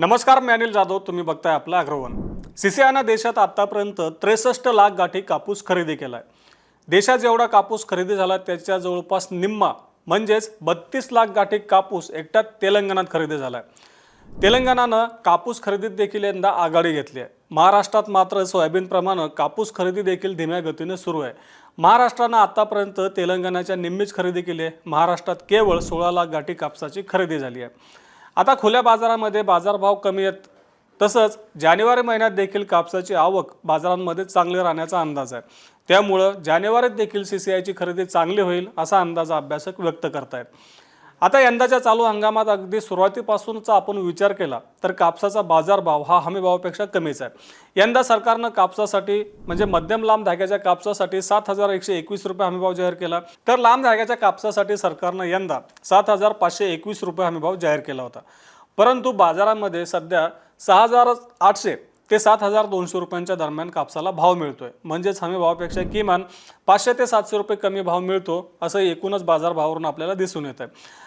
नमस्कार मी अनिल जाधव. तुम्ही बघताय आपलं अग्रवन. सीसीआयनं देशात आतापर्यंत त्रेसष्ट लाख गाठी कापूस खरेदी केला आहे देशात जेवढा कापूस खरेदी झाला त्याच्या जवळपास निम्मा म्हणजेच बत्तीस लाख गाठी कापूस एकट्या तेलंगणात खरेदी झालाय. तेलंगणानं कापूस खरेदीत देखील यंदा आघाडी घेतली आहे. महाराष्ट्रात मात्र सोयाबीनप्रमाणे कापूस खरेदी देखील धीम्या गतीने सुरू आहे. महाराष्ट्रानं आतापर्यंत तेलंगणाच्या निम्मीच खरेदी केली आहे. महाराष्ट्रात केवळ सोळा लाख गाठी कापसाची खरेदी झाली आहे. आता खुल्या बाजारामध्ये बाजारभाव कमी आहेत. तसंच जानेवारी महिन्यात देखील कापसाची आवक बाजारांमध्ये चांगली राहण्याचा अंदाज आहे. त्यामुळं जानेवारीत देखील सी सी आयची खरेदी चांगली होईल असा अंदाज अभ्यासक व्यक्त करतायत. आता यंदाच्या चालू हंगामात अगदी सुरुवातीपासूनचा आपण विचार केला तर कापसाचा बाजारभाव हा हमीभावापेक्षा कमीच आहे. यंदा सरकारनं कापसासाठी म्हणजे मध्यम लांब धाग्याच्या कापसासाठी सात हजार एकशे एकवीस रुपये हमीभाव जाहीर केला. तर लांब धाग्याच्या कापसासाठी सरकारनं यंदा सात हजार पाचशे एकवीस रुपये हमीभाव जाहीर केला होता. परंतु बाजारामध्ये सध्या सहा हजार आठशे ते सात हजार दोनशे रुपयांच्या दरम्यान कापसाला भाव मिळतोय. म्हणजेच हमी भावापेक्षा किमान पाचशे ते सातशे रुपये कमी भाव मिळतो असं एकूणच बाजारभावावरून आपल्याला दिसून येत आहे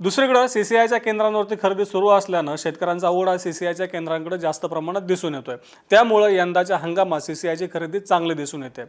दुसरीकडं सी सी आयच्या केंद्रांवरती खरेदी सुरू असल्यानं शेतकऱ्यांचा ओढा सी सी आयच्या केंद्रांकडे जास्त प्रमाणात दिसून येतोय. त्यामुळं यंदाच्या हंगामात सी सी आयची खरेदी चांगली दिसून येते.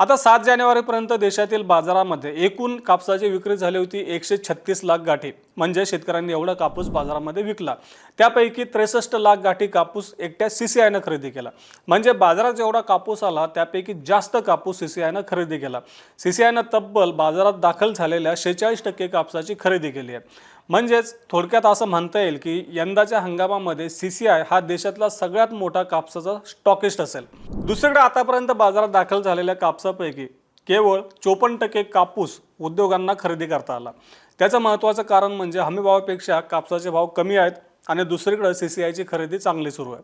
आता सात जानेवारीपर्यंत देशातील बाजारामध्ये एकूण कापसाची विक्री झाली होती एकशे छत्तीस लाख गाठी. म्हणजे शेतकऱ्यांनी एवढा कापूस बाजारामध्ये विकला. त्यापैकी त्रेसष्ट लाख गाठी कापूस एकट्या सी सी आयनं खरेदी केला. म्हणजे बाजारात जेवढा कापूस आला त्यापैकी जास्त कापूस सी सी आयनं खरेदी केला. सी सी आयनं तब्बल बाजारात दाखल झालेल्या शेहेचाळीस टक्के कापसाची खरेदी केली आहे. म्हणजेच थोडक्यात असं म्हणता येईल की यंदाच्या हंगामामध्ये सी सी आय हा देशातला सगळ्यात मोठा कापसाचा स्टॉकिस्ट असेल. दुसरीकडे आतापर्यंत बाजारात दाखल झालेल्या कापसापैकी केवळ चोपन्न टक्के कापूस उद्योगांना खरेदी करता आला. त्याचं महत्त्वाचं कारण म्हणजे हमीभावापेक्षा कापसाचे भाव कमी आहेत आणि दुसरीकडे सी सी आयची खरेदी चांगली सुरू आहे.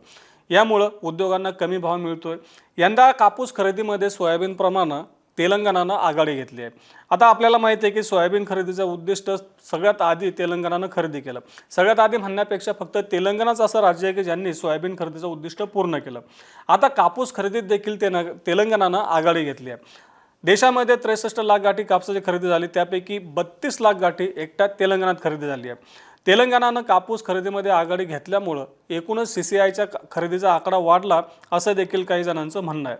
यामुळं उद्योगांना कमी भाव मिळतोय. यंदा कापूस खरेदीमध्ये सोयाबीनप्रमाणे तेलंगणानं आघाडी घेतली आहे. आता आपल्याला माहिती आहे की सोयाबीन खरेदीचं उद्दिष्ट सगळ्यात आधी तेलंगणानं खरेदी केलं. सगळ्यात आधी म्हणण्यापेक्षा फक्त तेलंगणाच असं राज्य आहे की ज्यांनी सोयाबीन खरेदीचं उद्दिष्ट पूर्ण केलं. आता कापूस खरेदीत देखील ते तेलंगणानं आघाडी घेतली आहे. देशामध्ये त्रेसष्ट लाख गाठी कापसाची खरेदी झाली. त्यापैकी बत्तीस लाख गाठी एकट्या तेलंगणात खरेदी झाली आहे. तेलंगणानं कापूस खरेदीमध्ये आघाडी घेतल्यामुळं एकूणच सी सी आयच्या खरेदीचा आकडा वाढला असं देखील काही जणांचं म्हणणं आहे.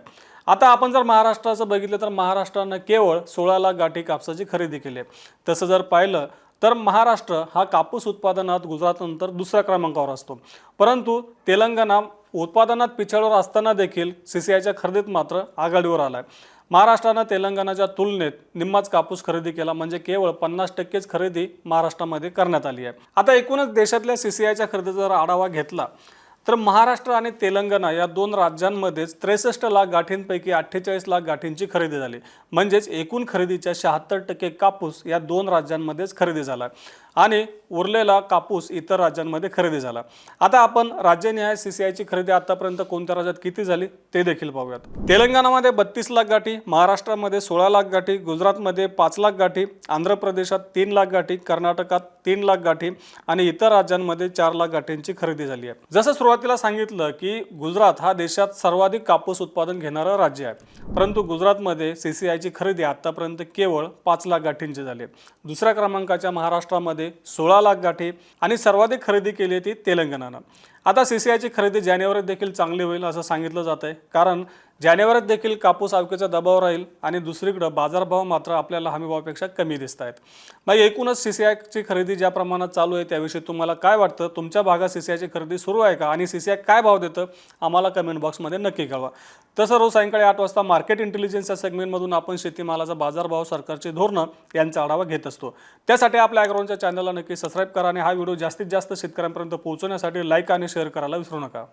आता आपण जर महाराष्ट्राचं बघितलं तर महाराष्ट्रानं केवळ सोळा लाख गाठी कापसाची खरेदी केली आहे. तसं जर पाहिलं तर महाराष्ट्र हा कापूस उत्पादनात गुजरातनंतर दुसऱ्या क्रमांकावर असतो. परंतु तेलंगणा उत्पादनात पिछाडीवर असताना देखील सी सी आयच्या खरेदीत मात्र आघाडीवर आला आहे महाराष्ट्रानं तेलंगणाच्या तुलनेत निम्माच कापूस खरेदी केला म्हणजे केवळ पन्नास टक्केच खरेदी महाराष्ट्रामध्ये करण्यात आली आहे. आता एकूणच देशातल्या सी सी आयच्या खरेदीचा जर आढावा घेतला तर महाराष्ट्र आणि तेलंगणा या दोन राज्यांमध्येच त्रेसष्ट लाख गाठींपैकी अठ्ठेचाळीस लाख गाठींची खरेदी झाली. म्हणजेच एकूण खरेदीच्या शहात्तर टक्के कापूस या दोन राज्यांमध्येच खरेदी झाला आणि उरलेला कापूस इतर राज्यांमध्ये खरेदी झाला. आता आपण राज्यनिहाय सी सी आयची खरेदी आतापर्यंत कोणत्या राज्यात किती झाली ते देखील पाहूयात. तेलंगणामध्ये बत्तीस लाख गाठी महाराष्ट्रामध्ये सोळा लाख गाठी गुजरातमध्ये पाच लाख गाठी आंध्र प्रदेशात तीन लाख गाठी कर्नाटकात तीन लाख गाठी आणि इतर राज्यांमध्ये चार लाख गाठींची खरेदी झाली आहे. जसं सुरुवात सुरुवातीला सांगितलं की गुजरात हा देशात सर्वाधिक कापूस उत्पादन घेणारं राज्य आहे. परंतु गुजरातमध्ये सी सी आयची खरेदी आत्तापर्यंत केवळ पाच लाख गाठींची झाली आहे. दुसऱ्या क्रमांकाच्या महाराष्ट्रामध्ये सोळा लाख गाठी आणि सर्वाधिक खरेदी केली ती तेलंगणानं. आता सी सी आयची खरेदी जानेवारीत देखील चांगली होईल असं सांगितलं जात आहे कारण जानेवारीत देखील कापूस आवकेचा दबाव राहील आणि दुसरीकडं बाजारभाव मात्र आपल्याला हमीभावापेक्षा कमी दिसत आहेत. मग एकूणच सी सी आयची खरेदी ज्या प्रमाणात चालू आहे त्याविषयी तुम्हाला काय वाटतं? तुमच्या भागात सी सी आयची खरेदी सुरू आहे का? आणि सी सी आय काय भाव देतं? आम्हाला कमेंट बॉक्समध्ये नक्की कळवा. तसं रोज सायंकाळी आठ वाजता मार्केट इंटेलिजन्स या सेगमेंटमधून आपण शेतीमालाचा बाजारभाव सरकारचे धोरणं यांचा आढावा घेत असतो. त्यासाठी आपल्या ॲग्राउंडच्या चॅनलला नक्की सबस्क्राईब करा आणि हा व्हिडिओ जास्तीत जास्त शेतकऱ्यांपर्यंत पोहोचवण्यासाठी लाईक आणि शेअर करायला विसरू नका.